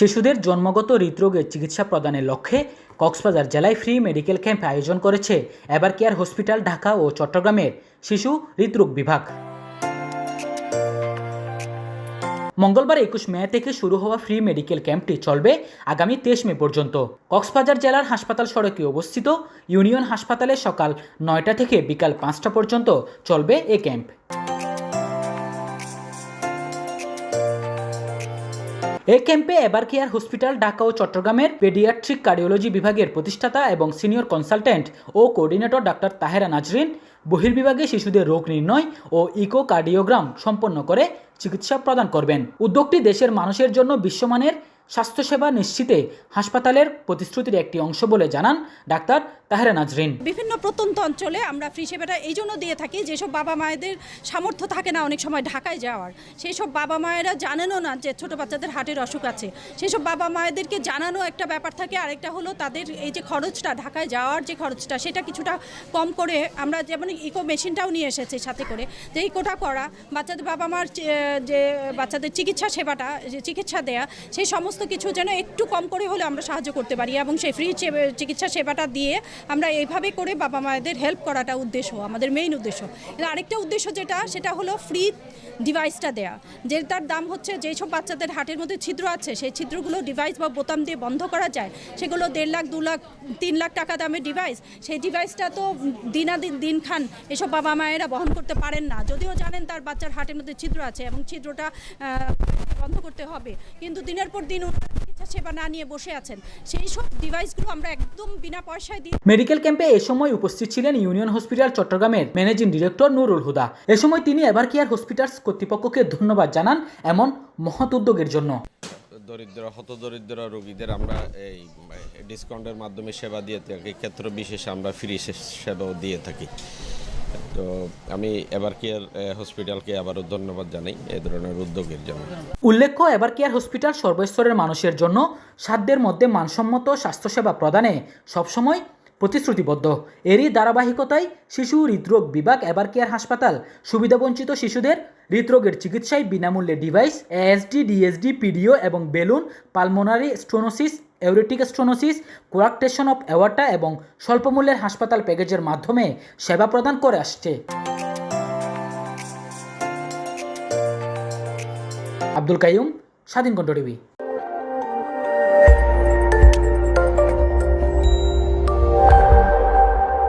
শিশুদের জন্মগত হৃদরোগের চিকিৎসা প্রদানের লক্ষ্যে কক্সবাজার জেলায় ফ্রি মেডিকেল ক্যাম্প আয়োজন করেছে এবার কেয়ার হসপিটাল, ঢাকা ও চট্টগ্রামের শিশু হৃদরোগ বিভাগ। মঙ্গলবার একুশ মে থেকে শুরু হওয়া ফ্রি মেডিকেল ক্যাম্পটি চলবে আগামী তেইশ মে পর্যন্ত। কক্সবাজার জেলার হাসপাতাল সড়কে অবস্থিত ইউনিয়ন হাসপাতালে সকাল নয়টা থেকে বিকাল পাঁচটা পর্যন্ত চলবে এ ক্যাম্প। এই ক্যাম্পে এবার কেয়ার হসপিটাল, ঢাকা ও চট্টগ্রামের পেডিয়াট্রিক কার্ডিওলজি বিভাগের প্রতিষ্ঠাতা এবং সিনিয়র কনসালটেন্ট ও কোঅর্ডিনেটর ডাক্তার তাহেরা নাজরিন, বহির্বিভাগে শিশুদের রোগ নির্ণয় ও ইকোকার্ডিওগ্রাম সম্পন্ন করে চিকিৎসা প্রদান করবেন। উদ্যোগটি দেশের মানুষের জন্য বিশ্বমানের স্বাস্থ্যসেবা নিশ্চিতে হাসপাতালের প্রতিশ্রুতির একটি অংশ বলে জানান ডাক্তার তাহেরা নাজরিন। বিভিন্ন প্রত্যন্ত অঞ্চলে আমরা ফ্রি সেবাটা এই জন্য দিয়ে থাকি, যেসব বাবা মায়েদের সামর্থ্য থাকে না অনেক সময় ঢাকায় যাওয়ার সেই সব বাবা মায়েরা জানেনও না যে ছোট বাচ্চাদের হার্টের অসুখ আছে। সেই সব বাবা মায়েদেরকে জানানো একটা ব্যাপার থাকে, আরেকটা হলো তাদের এই যে খরচটা, ঢাকায় যাওয়ার যে খরচটা, সেটা কিছুটা কম করে আমরা যেমন ইকো মেশিনটাও নিয়ে এসেছি সাথে করে, যে ইকোটা করা, বাচ্চাদের বাবা মার যে বাচ্চাদের চিকিৎসা সেবাটা, যে চিকিৎসা দেয়া, সেই সমস্ত কিছু যেন একটু কম করে হলে আমরা সাহায্য করতে পারি এবং সেই ফ্রি চিকিৎসা সেবাটা দিয়ে আমরা এইভাবে করে বাবা মায়েদের হেল্প করাটা উদ্দেশ্য, আমাদের মেইন উদ্দেশ্য। আরেকটা উদ্দেশ্য যেটা, সেটা হলো ফ্রি ডিভাইসটা দেয়া। যেটার দাম হচ্ছে যেসব বাচ্চাদের হার্টের মধ্যে ছিদ্র আছে, সেই ছিদ্রগুলো ডিভাইস বা বোতাম দিয়ে বন্ধ করা যায়, সেগুলো দেড় লাখ, দু লাখ, তিন লাখ টাকা দামের ডিভাইস সেই ডিভাইসটা তো দিনাদিন দিন খান এসব বাবা মায়েরা বহন করতে পারেন না। যদিও জানেন তার বাচ্চার হার্টের মধ্যে ছিদ্র আছে এবং ছিদ্রটা বন্ধ করতে হবে। কিন্তু দিনের পর দিন সেবা না নিয়ে বসে আছেন। সেই সব ডিভাইসগুলো আমরা একদম বিনা পয়সায় দিয়ে মেডিকেল ক্যাম্পে এ সময় উপস্থিত ছিলেন ইউনিয়ন হসপিটাল চট্টগ্রামের ম্যানেজিং ডিরেক্টর নুরুল হুদা। এ সময় তিনি এবার কেয়ার হসপিটালস কর্তৃপক্ষকে ধন্যবাদ জানান এমন মহৎ উদ্যোগের জন্য। দরিদ্র হতদরিদ্র রোগীদের আমরা এই ডিসকাউন্টের মাধ্যমে সেবা দিয়ে থাকি ক্ষেত্র বিশেষে আমরা ফ্রি সেবাও দিয়ে থাকি। তো আমি এবার কেয়ার হসপিটালকে আবারও ধন্যবাদ জানাই এ ধরনের উদ্যোগের জন্য। উল্লেখ্য, এবার কেয়ার হসপিটাল সর্বস্তরের মানুষের জন্য সাধ্যের মধ্যে মানসম্মত স্বাস্থ্যসেবা প্রদানে সবসময় প্রতিশ্রুতিবদ্ধ। এরই ধারাবাহিকতায় শিশু হৃদরোগ বিভাগ, এবার কেয়ার হাসপাতাল। সুবিধাবঞ্চিত শিশুদের হৃদরোগের চিকিৎসায় বিনামূল্যে ডিভাইস, এএসডি, ডিএসডি, পিডিও এবং balloon, pulmonary stenosis aortic stenosis coarctation of aorta এবং স্বল্পমূল্যের হাসপাতাল প্যাকেজের মাধ্যমে সেবা প্রদান করে আসছে। আব্দুল কাইয়ুম, স্বাধীন কণ্ঠ টিভি।